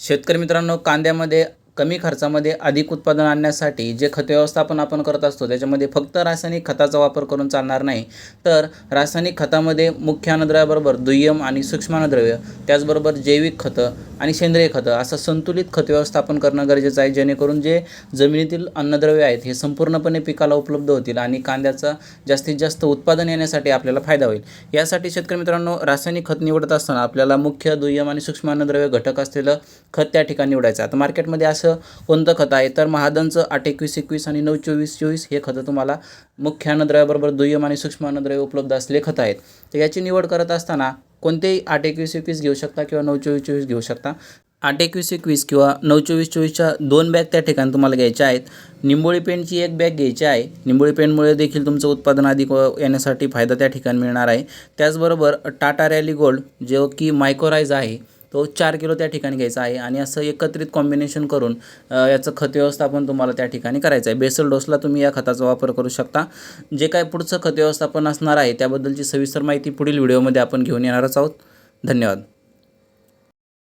शेतकरी मित्रांनो कांद्यामध्ये कमी खर्चामध्ये अधिक उत्पादन आणण्यासाठी जे खत व्यवस्थापन आपण करत असतो त्याच्यामध्ये फक्त रासायनिक खताचा वापर करून चालणार नाही. तर रासायनिक खतामध्ये मुख्य अन्नद्रव्याबरोबर दुय्यम आणि सूक्ष्म अन्नद्रव्य त्याचबरोबर जैविक खतं आणि सेंद्रिय खतं असं संतुलित खत व्यवस्थापन करणं गरजेचं आहे जेणेकरून जे जमिनीतील अन्नद्रव्य आहेत हे संपूर्णपणे पिकाला उपलब्ध होतील आणि कांद्याचा जास्तीत जास्त उत्पादन येण्यासाठी आपल्याला फायदा होईल. यासाठी शेतकरी मित्रांनो रासायनिक खत निवडत असताना आपल्याला मुख्य दुय्यम आणि सूक्ष्म अन्नद्रव्य घटक असलेलं खत त्या ठिकाणी निवडायचं आहे. आता मार्केटमध्ये असं कोणतं खत आहे? तर महादनचं आठ एकवीस एकवीस आणि नऊ चोवीस चोवीस हे खतं तुम्हाला मुख्य अन्नद्रव्याबरोबर दुय्यम आणि सूक्ष्म अन्नद्रव्य उपलब्ध असलेले खतं आहेत. तर याची निवड करत असताना कोणतेही आठ एकवीस एकवीस घेऊ शकता किंवा नऊ चोवीस चोवीस घेऊ शकता. आठ एकवीस एकवीस किंवा नऊ चोवीस चोवीसच्या दोन बॅग त्या ठिकाणी तुम्हाला घ्यायच्या आहेत. निंबोळी पेंटची एक बॅग घ्यायची आहे. निंबोळी पेंटमुळे देखील तुमचं उत्पादन अधिक येण्यासाठी फायदा त्या ठिकाणी मिळणार आहे. त्याचबरोबर टाटा रॅली गोल्ड जो की मायक्रोराईज आहे तो चार किलो त्या ठिकाणी घ्यायचा आहे आणि असं एकत्रित कॉम्बिनेशन करून याचं खत व्यवस्थापन तुम्हाला त्या ठिकाणी करायचं आहे. बेसल डोसला तुम्ही या खताचा वापर करू शकता. जे काय पुढचं खत व्यवस्थापन असणार आहे त्याबद्दलची सविस्तर माहिती पुढील व्हिडिओमध्ये आपण घेऊन येणारच आहोत. धन्यवाद.